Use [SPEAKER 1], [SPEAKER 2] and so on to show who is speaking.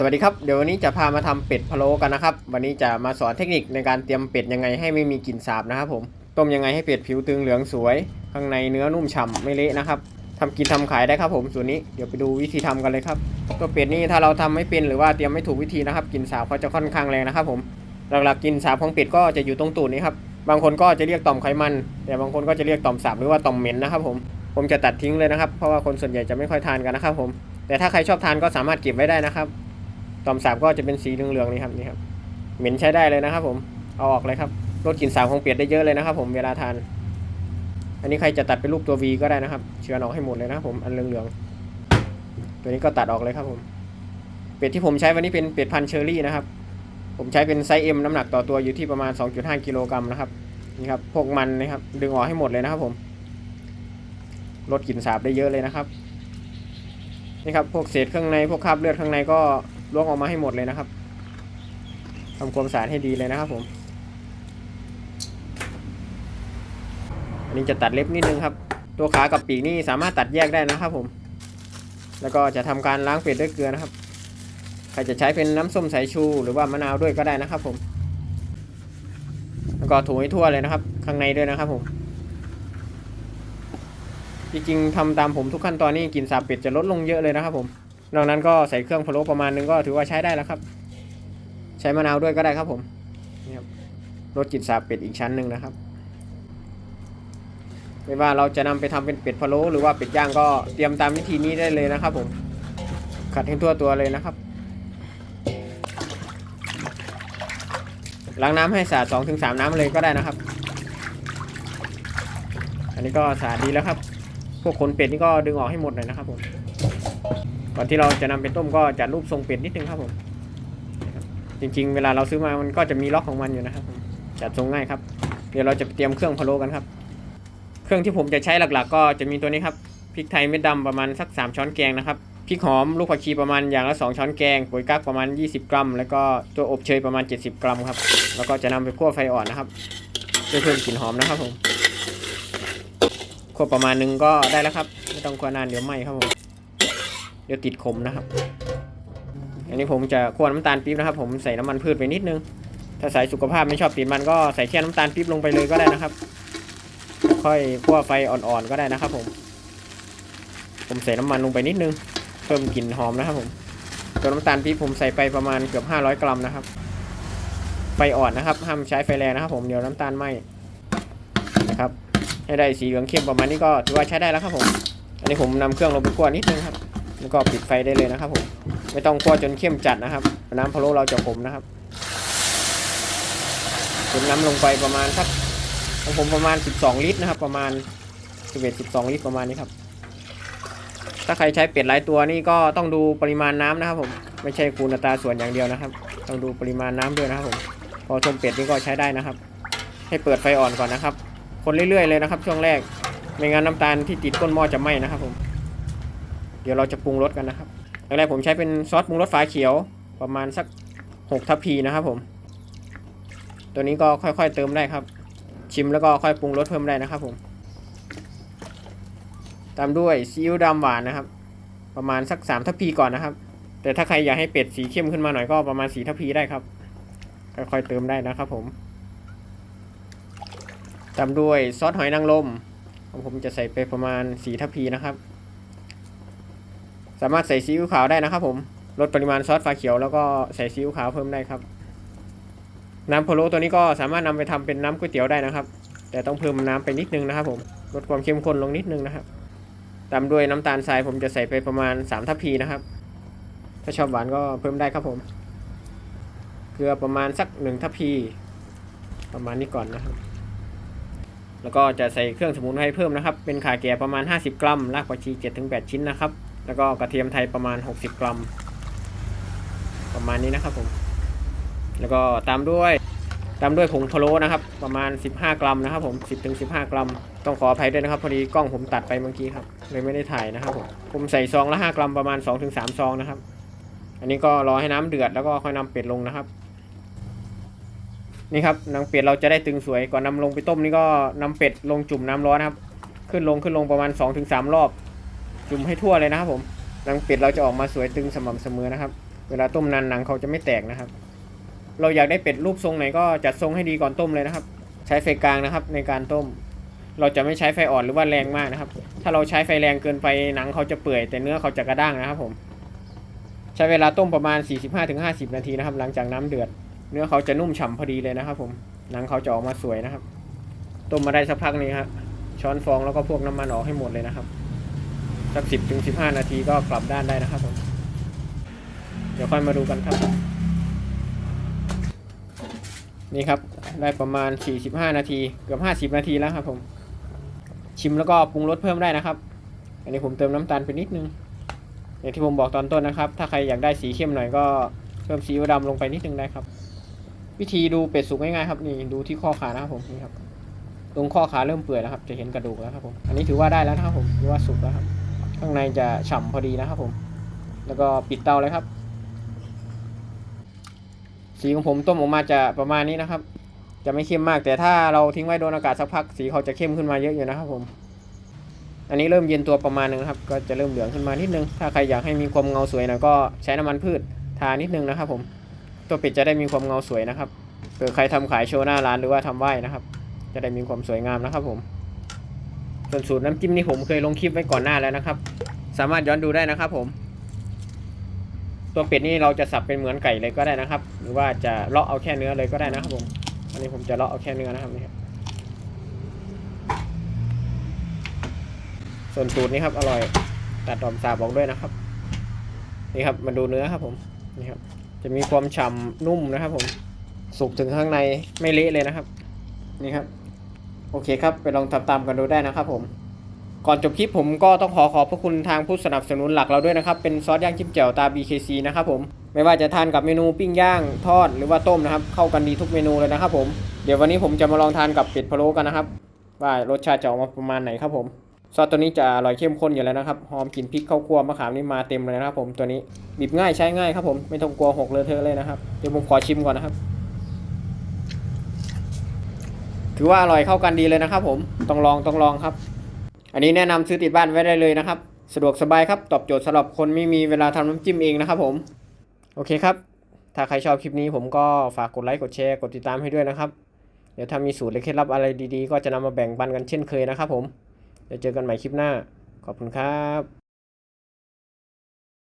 [SPEAKER 1] สวัสดีครับ เดี๋ยววันนี้จะพามาทำเป็ดพะโล้กันนะครับ วันนี้จะมาสอนเทคนิคในการเตรียมเป็ดยังไงให้ไม่มีกลิ่นสาบนะครับผมต้มยังไงให้เป็ดผิวตึงเหลืองสวย ข้างในเนื้อนุ่มฉ่ำไม่เละนะครับทำกินทำขายได้ครับผมส่วนนี้เดี๋ยวไปดูวิธีทำกันเลยครับตัวเป็ดนี่ถ้าเราทำไม่เป็นหรือว่าเตรียมไม่ถูกวิธีนะครับกลิ่นสาบเขาจะค่อนข้างแรงนะครับผมหลักๆกลิ่นสาบของเป็ดก็จะอยู่ตรงตูดนี้ครับบางคนก็จะเรียกต่อมไขมัน แต่บางคนก็จะเรียกต่อมสาบหรือว่าต่อมเหม็นนะครับผมผมจะตัดทิ้งเลยนะครับเพราะว่าคนส่วนใหญ่จะไม่ค่อยทานกันนะครับผมแต่ถ้าใครชอบทานก็สามารถเก็บไว้ได้นะครับ ตอมสาบก็จะเป็นสีเหลืองๆนี่ครับนี่ครับเหม็นใช้ได้เลยนะครับ ผมเอาออกเลยครับลดกลิ่นสาบของเป็ดได้เยอะเลยนะครับ ผมเวลาทาน อันนี้ใครจะตัดเป็นรูปตัว V ก็ได้นะครับ เชือนออกให้หมดเลยนะครับผมอันเหลืองๆตัวนี้ก็ตัดออกเลยครับผม เป็ดที่ผมใช้วันนี้เป็นเป็ดพันเชอรี่นะครับ ผมใช้เป็นไซส์ M น้ำหนักต่อตัวอยู่ที่ประมาณ 2.5กิโลกรัมนะครับนี่ครับพวกมันนะครับ ดึงออกให้หมดเลยนะครับ ผมลดกลิ่นสาบได้เยอะเลยนะครับนี่ครับพวกเศษข้างในพวกคราบเลือดข้างในก็ ล้วงออกมาให้หมดเลยนะครับทำความสะอาดให้ดีเลยนะครับผม อันนี้จะตัดเล็บนิดนึงครับ ตัวขากับปีกนี่สามารถตัดแยกได้นะครับผม แล้วก็จะทำการล้างเป็ดด้วยเกลือนะครับ ใครจะใช้เป็นน้ำส้มสายชู หรือว่ามะนาวด้วยก็ได้นะครับผม แล้วก็ถูให้ทั่วเลยนะครับ ข้างในด้วยนะครับผม จริงๆทำตามผมทุกขั้นตอนนี่กลิ่นสาบเป็ดจะลดลงเยอะเลยนะครับผม นอกนั้นก็ใส่เครื่องพะโล้ประมาณนึงก็ถือว่าใช้ได้แล้วครับ ใช้มะนาวด้วยก็ได้ครับผมนี่ครับลดกลิ่นสาบเป็ดอีกชั้นหนึ่งนะครับ ไม่ว่าเราจะนำไปทำเป็นเป็ดพะโล้หรือว่าเป็ดย่างก็เตรียมตามวิธีนี้ได้เลยนะครับ ผมขัดให้ทั่วตัวเลยนะครับล้างน้ำให้สะอาดสองถึงสามน้ำเลยก็ได้นะครับ อันนี้ก็สะอาดดีแล้วครับ พวกขนเป็ดนี่ก็ดึงออกให้หมดเลยนะครับผม ก่อนที่เราจะนำไปต้มก็จัดรูปทรงเป็ดนิดนึงครับผมจริง ๆ เวลาเราซื้อมามันก็จะมีล็อกของมันอยู่นะครับจัดทรงง่ายครับ เดี๋ยวเราจะเตรียมเครื่องพะโล้กันครับ เครื่องที่ผมจะใช้หลักๆ ก็จะมีตัวนี้ครับพริกไทยเม็ดดำประมาณสัก 3 ช้อนแกงนะครับพริกหอมลูกผักชีประมาณอย่างละ 2 ช้อนแกงปุ๋ยกักประมาณ 20 กรัม แล้วก็ตัวอบเชยประมาณ 70 กรัมครับแล้วก็จะนำไปคั่วไฟอ่อนนะครับเพื่อเพิ่มกลิ่นหอมนะครับผมคั่วประมาณนึงก็ได้แล้วครับ ไม่ต้องคั่วนานเดี๋ยวไหม้ครับผม เดี๋ยวติดขมนะครับ อันนี้ผมจะคั่วน้ำตาลปี๊บนะครับ ผมใส่น้ำมันพืชไปนิดนึง ถ้าสายสุขภาพไม่ชอบติดมันก็ใส่แค่น้ำตาลปี๊บลงไปเลยก็ได้นะครับ ค่อยคั่วไฟอ่อนๆก็ได้นะครับ ผม ผมใส่น้ำมันลงไปนิดนึง เพิ่มกลิ่นหอมนะครับ ผมตัวน้ำตาลปี๊บผมใส่ไปประมาณเกือบ 500 กรัมนะครับ ไฟอ่อนนะครับ ห้ามใช้ไฟแรงนะครับ ผมเดี๋ยวน้ำตาลไหมนะครับให้ได้สีเหลืองเข้มประมาณนี้ก็ถือว่าใช้ได้แล้วครับผม อันนี้ผมนำเครื่องลงไปคั่วนิดนึงครับ แล้วก็ปิดไฟได้เลยนะครับผมไม่ต้องคั่วจนเข้มจัดนะครับ น้ำพะโล้เราจะขมนะครับเติมน้ำลงไปประมาณสักของผมประมาณ 12 ลิตรนะครับ ประมาณ11 12 ลิตรประมาณนี้ครับ ถ้าใครใช้เป็ดหลายตัวนี่ก็ต้องดูปริมาณน้ำนะครับผมไม่ใช่คูณอัตราส่วนอย่างเดียวนะครับ ต้องดูปริมาณน้ำด้วยนะครับผมพอชมเป็ดนี่ก็ใช้ได้นะครับ ให้เปิดไฟอ่อนก่อนนะครับ คนเรื่อยๆเลยนะครับ ช่วงแรกไม่งั้นน้ำตาลที่ติดก้นหม้อจะไหม้นะครับผม เดี๋ยวเราจะปรุงรสกันนะครับแรกๆผมใช้เป็นซอสปรุงรสฝาเขียวประมาณสัก6ทัพพีนะครับผม ตัวนี้ก็ค่อยๆเติมได้ครับ ชิมแล้วก็ค่อยปรุงรสเพิ่มได้นะครับผม ตามด้วยซีอิ๊วดำหวานนะครับ ประมาณสัก3ทัพพีก่อนนะครับ แต่ถ้าใครอยากให้เป็ดสีเข้มขึ้นมาหน่อยก็ประมาณ4ทัพพีได้ครับ ค่อยๆเติมได้นะครับผม ตามด้วยซอสหอยนางรมผมจะใส่ไปประมาณ4ทัพพีนะครับ สามารถใส่ซีอิ๊วขาวได้นะครับผมลดปริมาณซอสฟ้าเขียวแล้วก็ใส่ซีอิ๊วขาวเพิ่มได้ครับ น้ำพะโล้ตัวนี้ก็สามารถนำไปทำเป็นน้ำก๋วยเตี๋ยวได้นะครับ แต่ต้องเพิ่มน้ำไปนิดนึงนะครับผมลดความเข้มข้นลงนิดนึงนะครับ ตามด้วยน้ำตาลทรายผมจะใส่ไปประมาณ3ทัพพีนะครับ ถ้าชอบหวานก็เพิ่มได้ครับผม เกลือประมาณสัก1ทัพพีประมาณนี้ก่อนนะครับ แล้วก็จะใส่เครื่องสมุนไพรเพิ่มนะครับ เป็นข่าแก่ประมาณ 50 กรัมรากผักชี7-8 ชิ้นนะครับ แล้วก็กระเทียมไทยประมาณ 60 กรัม ประมาณนี้นะครับผม แล้วก็ตามด้วยตามด้วยผงพะโล้นะครับ ประมาณ 15 กรัมนะครับผม 10-15 กรัม ต้องขออภัยด้วยนะครับ พอดีกล้องผมตัดไปเมื่อกี้ครับ เลยไม่ได้ถ่ายนะครับผม ผมใส่ซองละ 5 กรัมประมาณ 2-3ซองนะครับ อันนี้ก็รอให้น้ำเดือดแล้วก็ค่อยนำเป็ดลงนะครับ นี่ครับนางเป็ดเราจะได้ตึงสวย ก่อนนำลงไปต้มนี่ก็นำเป็ดลงจุ่มน้ำร้อนครับ ขึ้นลงขึ้นลงประมาณ 2-3รอบ จุ่มให้ทั่วเลยนะครับผมหนางเป็ดเราจะออกมาสวยตึงสม่ำเสมอนะครับ เวลาต้มนานหนังเขาจะไม่แตกนะครับ เราอยากได้เป็ดรูปทรงไหนก็จัดทรงให้ดีก่อนต้มเลยนะครับ ใช้ไฟกลางนะครับ ในการต้ม เราจะไม่ใช้ไฟอ่อนหรือว่าแรงมากนะครับ ถ้าเราใช้ไฟแรงเกินไปหนังเขาจะเปื่อยแต่เนื้อเขาจะกระด้างนะครับ ผม ใช้เวลาต้มประมาณ 45-50 นาทีนะครับ หลังจากน้ำเดือด เนื้อเขาจะนุ่มฉ่ำพอดีเลยนะครับ ผมหนังเขาจะออกมาสวยนะครับ ต้มมาได้สักพักนี้ฮะช้อนฟองแล้วก็พวกน้ำมันออกให้หมดเลยนะครับ สักสิบถึงสิบห้านาทีก็กลับด้านได้นะครับผมเดี๋ยวค่อยมาดูกันครับ นี่ครับได้ประมาณ 45 นาที เกือบ50 นาทีแล้วครับผม ชิมแล้วก็ปรุงรสเพิ่มได้นะครับ อันนี้ผมเติมน้ำตาลไปนิดนึง อย่างที่ผมบอกตอนต้นนะครับ ถ้าใครอยากได้สีเข้มหน่อยก็เพิ่มซีอิ๊วดำลงไปนิดนึงได้ครับ วิธีดูเป็ดสุกง่ายๆครับนี่ดูที่ข้อขานะครับผมนี่ครับ ตรงข้อขาเริ่มเปื่อยแล้วครับ จะเห็นกระดูกแล้วครับผม อันนี้ถือว่าได้แล้วนะครับผมถือว่าสุกแล้วครับ ข้างในจะฉ่ำพอดีนะครับผม แล้วก็ปิดเตาเลยครับ สีของผมต้มออกมาจะประมาณนี้นะครับ จะไม่เข้มมากแต่ถ้าเราทิ้งไว้โดนอากาศสักพัก สีเขาจะเข้มขึ้นมาเยอะอยู่นะครับผม อันนี้เริ่มเย็นตัวประมาณนึงครับ ก็จะเริ่มเหลืองขึ้นมานิดนึง ถ้าใครอยากให้มีความเงาสวยนะก็ใช้น้ำมันพืชทานิดนึงนะครับ ผม ตัวป็ดจะได้มีความเงาสวยนะครับเผื่อใครทำขายโชว์หน้าร้านหรือว่าทำไหว้นะครับ จะได้มีความสวยงามนะครับผม ส่วนสูตรน้ำจิ้มนี่ผมเคยลงคลิปไว้ก่อนหน้าแล้วนะครับ สามารถย้อนดูได้นะครับผม ตัวเป็ดนี่เราจะสับเป็นเหมือนไก่เลยก็ได้นะครับ หรือว่าจะเลาะเอาแค่เนื้อเลยก็ได้นะครับผม อันนี้ผมจะเลาะเอาแค่เนื้อนะครับนี่ครับส่วนสูตรนี้ครับอร่อยตัดดอมสาบออกด้วยนะครับ นี่ครับมาดูเนื้อครับผมนี่ครับ จะมีความฉ่ำนุ่มนะครับ ผมสุกถึงข้างในไม่เละเลยนะครับ นี่ครับ โอเคครับ ไปลองทำตามกันดูได้นะครับผมก่อนจบคลิปผมก็ต้องขอขอบพระคุณทางผู้สนับสนุนหลักเราด้วยนะครับ เป็นซอสย่างจิ้มแจ่วตา BKC นะครับผมไม่ว่าจะทานกับเมนูปิ้งย่างทอดหรือว่าต้มนะครับ เข้ากันดีทุกเมนูเลยนะครับผมเดี๋ยววันนี้ผมจะมาลองทานกับเป็ดพะโล้กันนะครับ ว่ารสชาติจะออกมาประมาณไหนครับผมซอสตัวนี้จะอร่อยเข้มข้นอยู่แล้วนะครับหอมกลิ่นพริกข้าวคั่วมะขามนี่มาเต็มเลยนะครับผมตัวนี้บีบง่ายใช้ง่ายครับผมไม่ต้องกลัวหกเลอะเทอะเลยนะครับเดี๋ยวผมขอชิมก่อนนะครับ ถือว่าอร่อยเข้ากันดีเลยนะครับ ผมต้องลองต้องลองครับ อันนี้แนะนำซื้อติดบ้านไว้ได้เลยนะครับ สะดวกสบายครับตอบโจทย์สำหรับคนไม่มีเวลาทำน้ำจิ้มเองนะครับผมโอเคครับ ถ้าใครชอบคลิปนี้ผมก็ฝากกดไลค์กดแชร์กดติดตามให้ด้วยนะครับ เดี๋ยวถ้ามีสูตรหรือเคล็ดลับอะไรดีๆ ก็จะนำมาแบ่งปันกันเช่นเคยนะครับ ผมเดี๋ยวเจอกันใหม่คลิปหน้า ขอบคุณครับ